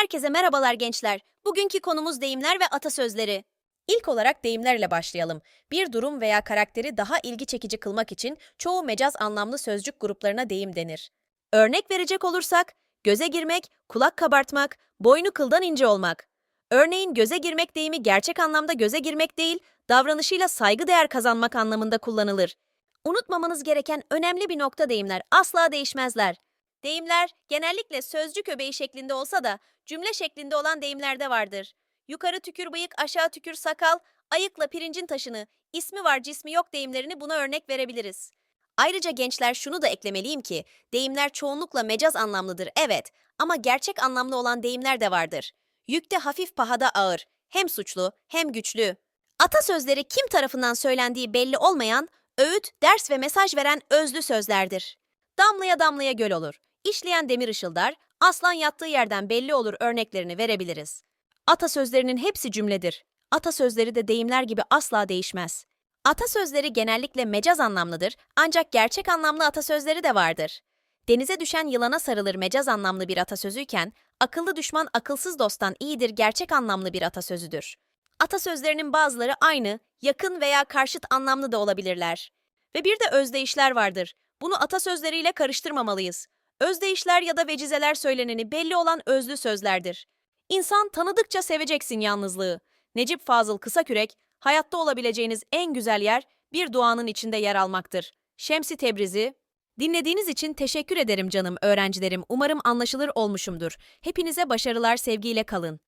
Herkese merhabalar gençler. Bugünkü konumuz deyimler ve atasözleri. İlk olarak deyimlerle başlayalım. Bir durum veya karakteri daha ilgi çekici kılmak için çoğu mecaz anlamlı sözcük gruplarına deyim denir. Örnek verecek olursak, göze girmek, kulak kabartmak, boynu kıldan ince olmak. Örneğin göze girmek deyimi gerçek anlamda göze girmek değil, davranışıyla saygıdeğer kazanmak anlamında kullanılır. Unutmamanız gereken önemli bir nokta deyimler asla değişmezler. Deyimler genellikle sözcük öbeği şeklinde olsa da cümle şeklinde olan deyimler de vardır. Yukarı tükür bıyık, aşağı tükür sakal, ayıkla pirincin taşını, ismi var cismi yok deyimlerini buna örnek verebiliriz. Ayrıca gençler şunu da eklemeliyim ki, deyimler çoğunlukla mecaz anlamlıdır evet ama gerçek anlamlı olan deyimler de vardır. Yükte hafif pahada ağır, hem suçlu hem güçlü. Atasözleri kim tarafından söylendiği belli olmayan, öğüt, ders ve mesaj veren özlü sözlerdir. Damlaya damlaya göl olur. İşleyen demir ışıldar, aslan yattığı yerden belli olur örneklerini verebiliriz. Atasözlerinin hepsi cümledir. Atasözleri de deyimler gibi asla değişmez. Atasözleri genellikle mecaz anlamlıdır ancak gerçek anlamlı atasözleri de vardır. Denize düşen yılana sarılır mecaz anlamlı bir atasözüyken, akıllı düşman akılsız dosttan iyidir gerçek anlamlı bir atasözüdür. Atasözlerinin bazıları aynı, yakın veya karşıt anlamlı da olabilirler. Ve bir de özdeyişler vardır. Bunu atasözleriyle karıştırmamalıyız. Özdeyişler ya da vecizeler söyleneni belli olan özlü sözlerdir. İnsan tanıdıkça seveceksin yalnızlığı. Necip Fazıl Kısakürek, hayatta olabileceğiniz en güzel yer bir duanın içinde yer almaktır. Şemsi Tebrizi, Dinlediğiniz için teşekkür ederim canım öğrencilerim. Umarım anlaşılır olmuşumdur. Hepinize başarılar sevgiyle kalın.